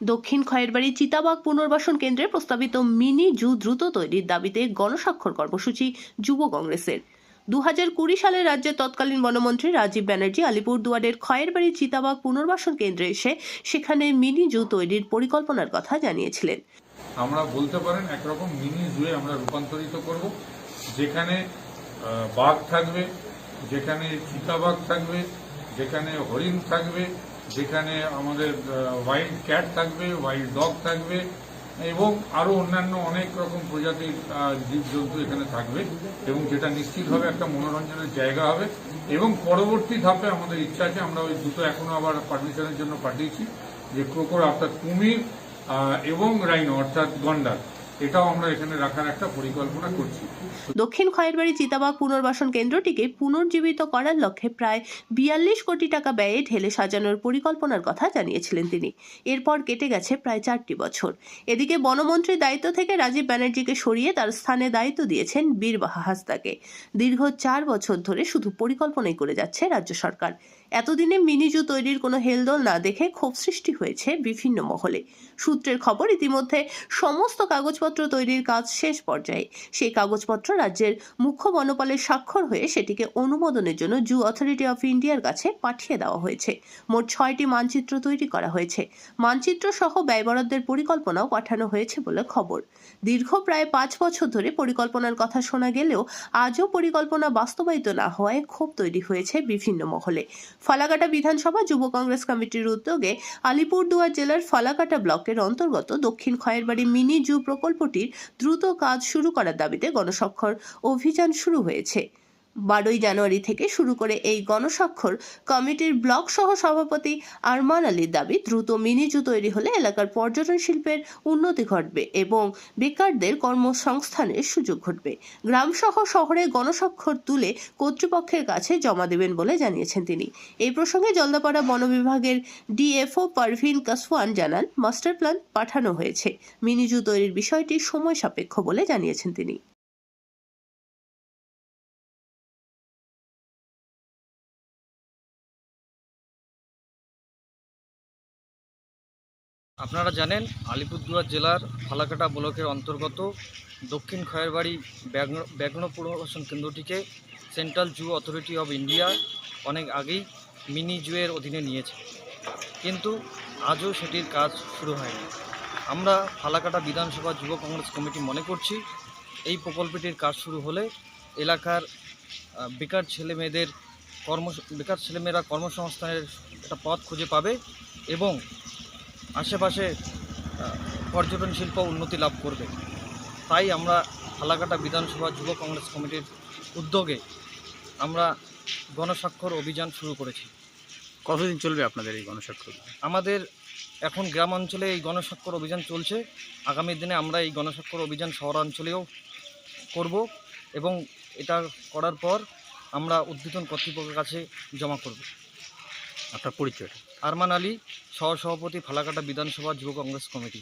দক্ষিণ খয়েরবাড়ি চিতাবাগ পুনর্বাসন কেন্দ্রে প্রস্তাবিত মিনি জু দ্রুত তৈরির দাবিতে গণস্বাক্ষর কর্মসূচি যুব কংগ্রেসের। দু হাজার কুড়ি সালে রাজ্যের তৎকালীন বনমন্ত্রী রাজীব ব্যানার্জি আলিপুরদুয়ারের খয়েরবাড়ি চিতাবাগ পুনর্বাসন কেন্দ্রে এসে সেখানে মিনি জু তৈরির পরিকল্পনার কথা জানিয়েছিলেন। আমরা বলতে পারেন একরকম মিনি জুয়ে আমরা রূপান্তরিত করব, যেখানে বাঘ থাকবে, যেখানে চিতাবাঘ থাকবে, যেখানে হরিণ থাকবে যেখানে আমাদের ওয়াইল্ড ক্যাট থাকবে ওয়াইল্ড ডগ থাকবে, এবং আরও অন্যান্য অনেক রকম প্রজাতির জীবজন্তু এখানে থাকবে, এবং যেটা নিশ্চিতভাবে একটা মনোরঞ্জনের জায়গা হবে, এবং পরবর্তী ধাপে আমাদের ইচ্ছা আছে, আমরা ওই দুটো এখনও আবার পারমিশনের জন্য পাঠিয়েছি, যে ক্রোকোর অর্থাৎ কুমির এবং রাইনো অর্থাৎ গন্ডার। এটাও আমরা এখানে রাখার একটা পরিকল্পনা করছি। দক্ষিণ খয়েরবাড়ি চিতাবাগ পুনর্বাসন কেন্দ্রটিকে পুনর্জীবিত করার লক্ষ্যে প্রায় বিয়াল্লিশ কোটি টাকা ব্যয়ে ঢেলে সাজানোর পরিকল্পনার কথা জানিয়েছিলেন তিনি। এরপর কেটে গেছে প্রায় চারটি বছর। এদিকে বনমন্ত্রীর দায়িত্ব থেকে রাজীব ব্যানার্জিকে সরিয়ে তার স্থানে দায়িত্ব দিয়েছেন বীরবাহা হাসদাকে। দীর্ঘ চার বছর ধরে শুধু পরিকল্পনাই করে যাচ্ছে রাজ্য সরকার। এতদিনে মিনিজু তৈরির কোনো হেলদোল না দেখে ক্ষোভ সৃষ্টি হয়েছে বিভিন্ন মহলে। সূত্রের খবর, ইতিমধ্যে সমস্ত কাগজপত্র তৈরির কাজ শেষ পর্যায়ে সেই কাগজপত্র রাজ্যের মুখ্য বনপালের স্বাক্ষর হয়ে সেটিকে অনুমোদনের জন্য জু অথরিটি অফ ইন্ডিয়ার কাছে পাঠিয়ে দেওয়া হয়েছে। মোট ছয়টি মানচিত্র তৈরি করা হয়েছে। মানচিত্র সহ ব্যয় বরাদ্দের পরিকল্পনাও পাঠানো হয়েছে বলে খবর। দীর্ঘ প্রায় পাঁচ বছর ধরে পরিকল্পনার কথা শোনা গেলেও আজও পরিকল্পনা বাস্তবায়িত না হওয়ায় ক্ষোভ তৈরি হয়েছে বিভিন্ন মহলে। ফালাকাটা বিধানসভা যুব কংগ্রেস কমিটির উদ্যোগে আলিপুরদুয়ার জেলার ফালাকাটা ব্লকের অন্তর্গত দক্ষিণ খয়েরবাড়ি মিনি জু প্রকল্পটির দ্রুত কাজ শুরু করার দাবিতে গণস্বাক্ষর অভিযান শুরু হয়েছে। বারোই জানুয়ারি থেকে শুরু করে এই গণস্বাক্ষর কমিটির ব্লক সহ সভাপতি আরমান আলীর দাবি, দ্রুত মিনি জু তৈরি হলে এলাকার পর্যটন শিল্পের উন্নতি ঘটবে এবং বেকারদের কর্মসংস্থানের সুযোগ ঘটবে। গ্রাম সহ শহরে গণস্বাক্ষর তুলে কর্তৃপক্ষের কাছে জমা দেবেন বলে জানিয়েছেন তিনি। এই প্রসঙ্গে জলদাপাড়া বন বিভাগের ডিএফও পারভিন কাসওয়ান জানান, মাস্টার প্ল্যান পাঠানো হয়েছে। মিনিজু তৈরির বিষয়টি সময় সাপেক্ষ বলে জানিয়েছেন তিনি। আপনারা জানেন আলিপুরদুয়ার জেলার ফালাকাটা ব্লকের অন্তর্গত দক্ষিণ খয়েরবাড়ি ব্যাঘ্ন ব্যাঘ্ন পুনর্বাসন কেন্দ্রটিকে central zoo authority of India অনেক আগেই মিনি জুয়ের অধীনে নিয়েছে। কিন্তু আজও সেটির কাজ শুরু হয়নি। আমরা ফালাকাটা বিধানসভা যুব কংগ্রেস কমিটি মনে করছি, এই প্রকল্পটির কাজ শুরু হলে এলাকার বেকার ছেলে মেয়েদের কর্ম বেকার ছেলেমেয়েরা কর্মসংস্থানের একটা পথ খুঁজে পাবে এবং আশেপাশে পর্যটন শিল্প উন্নতি লাভ করবে। তাই আমরা ফালাকাটা বিধানসভা যুব কংগ্রেস কমিটির উদ্যোগে আমরা গণস্বাক্ষর অভিযান শুরু করেছি। কতদিন চলবে আপনাদের এই গণস্বাক্ষর? আমাদের এখন গ্রাম অঞ্চলে এই গণস্বাক্ষর অভিযান চলছে। আগামী দিনে আমরা এই গণস্বাক্ষর অভিযান শহরাঞ্চলেও করব এবং এটা করার পর আমরা উদ্বোধন কর্তৃপক্ষের কাছে জমা করব। আপনার পরিচয় আরমান আলী সহসভাপতি ফালাকাটা বিধানসভা যুব কংগ্রেস কমিটি।